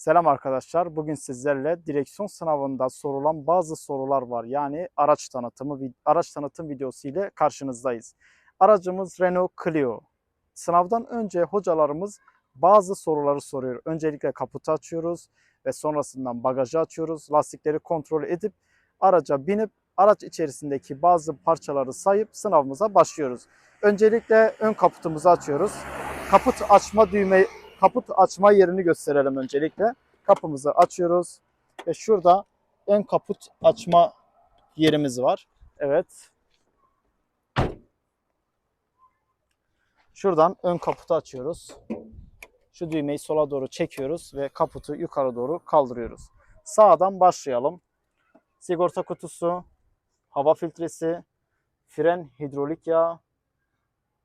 Selam arkadaşlar. Bugün sizlerle direksiyon sınavında sorulan bazı sorular var. Yani araç tanıtımı araç tanıtım videosu ile karşınızdayız. Aracımız Renault Clio. Sınavdan önce hocalarımız bazı soruları soruyor. Öncelikle kaputu açıyoruz ve sonrasından bagajı açıyoruz. Lastikleri kontrol edip araca binip araç içerisindeki bazı parçaları sayıp sınavımıza başlıyoruz. Öncelikle ön kaputumuzu açıyoruz. Kaput açma düğme kaput açma yerini gösterelim öncelikle. Kapımızı açıyoruz ve şurada ön kaput açma yerimiz var. Evet. Şuradan ön kaputu açıyoruz. Şu düğmeyi sola doğru çekiyoruz ve kaputu yukarı doğru kaldırıyoruz. Sağdan başlayalım. Sigorta kutusu, hava filtresi, fren hidrolik yağı,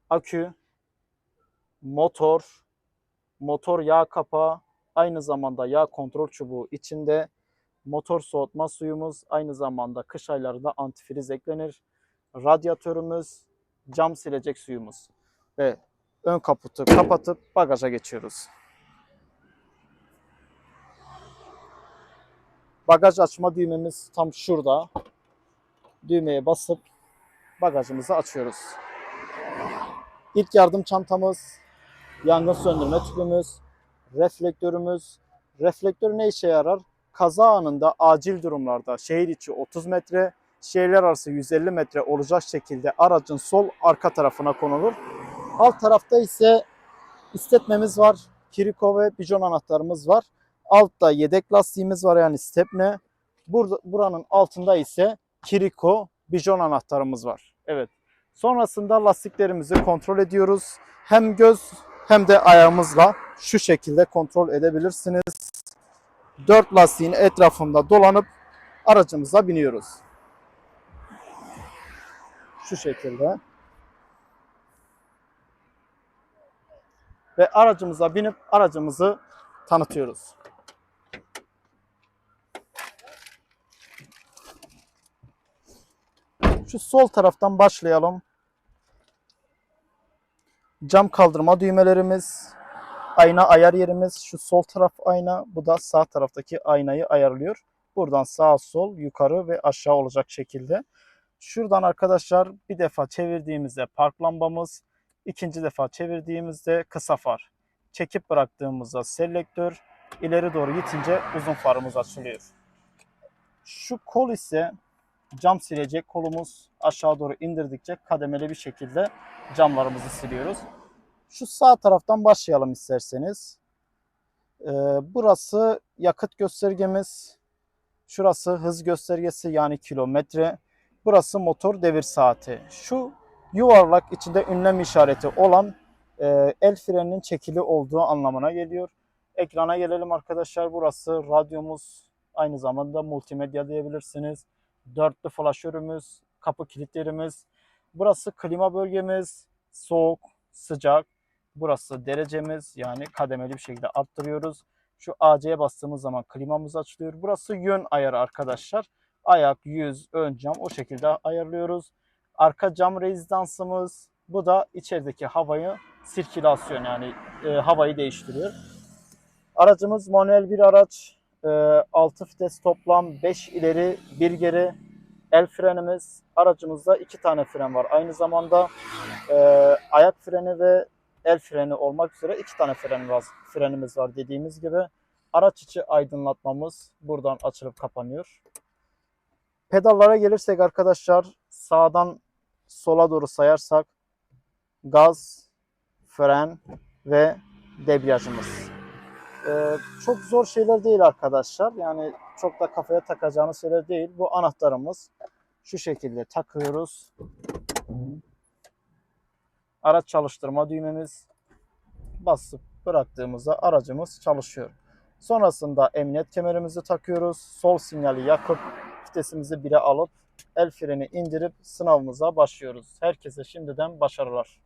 akü, motor, motor yağ kapağı, aynı zamanda yağ kontrol çubuğu içinde, motor soğutma suyumuz, aynı zamanda kış aylarında antifriz eklenir, radyatörümüz, cam silecek suyumuz ve ön kaputu kapatıp bagaja geçiyoruz. Bagaj açma düğmemiz tam şurada. Düğmeye basıp bagajımızı açıyoruz. İlk yardım çantamız, yangın söndürme tüpümüz, reflektörümüz. Reflektör ne işe yarar? Kaza anında acil durumlarda şehir içi 30 metre, şehirler arası 150 metre olacak şekilde aracın sol arka tarafına konulur. Alt tarafta ise istetmemiz var. Kiriko ve bijon anahtarımız var. Altta yedek lastiğimiz var yani stepne. Burada, buranın altında ise Kiriko bijon anahtarımız var. Evet. Sonrasında lastiklerimizi kontrol ediyoruz. Hem göz hem de ayağımızla şu şekilde kontrol edebilirsiniz. Dört lastiğin etrafında dolanıp aracımıza biniyoruz. Şu şekilde. Ve aracımıza binip aracımızı tanıtıyoruz. Şu sol taraftan başlayalım. Cam kaldırma düğmelerimiz, ayna ayar yerimiz, şu sol taraf ayna, bu da sağ taraftaki aynayı ayarlıyor. Buradan sağ sol, yukarı ve aşağı olacak şekilde. Şuradan arkadaşlar bir defa çevirdiğimizde park lambamız, ikinci defa çevirdiğimizde kısa far. Çekip bıraktığımızda selektör, ileri doğru gitince uzun farımız açılıyor. Şu kol ise cam silecek kolumuz aşağı doğru indirdikçe kademeli bir şekilde camlarımızı siliyoruz. Şu sağ taraftan başlayalım isterseniz. Ee, burası yakıt göstergemiz. Şurası hız göstergesi yani kilometre. Burası motor devir saati. Şu yuvarlak içinde ünlem işareti olan e, el freninin çekili olduğu anlamına geliyor. Ekrana gelelim arkadaşlar. Burası radyomuz. Aynı zamanda multimedya diyebilirsiniz. Dörtlü flaşörümüz, kapı kilitlerimiz. Burası klima bölgemiz. Soğuk, sıcak. Burası derecemiz yani kademeli bir şekilde arttırıyoruz. Şu AC'ye bastığımız zaman klimamız açılıyor. Burası yön ayarı arkadaşlar. Ayak, yüz, ön cam o şekilde ayarlıyoruz. Arka cam rezidansımız. Bu da içerideki havayı sirkülasyon yani e, havayı değiştiriyor. Aracımız manuel bir araç. E, 6 vites toplam 5 ileri 1 geri el frenimiz. Aracımızda 2 tane fren var. Aynı zamanda e, ayak freni ve el freni olmak üzere iki tane fren var, frenimiz var dediğimiz gibi. Araç içi aydınlatmamız buradan açılıp kapanıyor. Pedallara gelirsek arkadaşlar sağdan sola doğru sayarsak gaz, fren ve debriyajımız. Ee, çok zor şeyler değil arkadaşlar. Yani çok da kafaya takacağınız şeyler değil. Bu anahtarımız. Şu şekilde takıyoruz. Araç çalıştırma düğmemiz. Basıp bıraktığımızda aracımız çalışıyor. Sonrasında emniyet kemerimizi takıyoruz. Sol sinyali yakıp vitesimizi 1'e alıp el freni indirip sınavımıza başlıyoruz. Herkese şimdiden başarılar.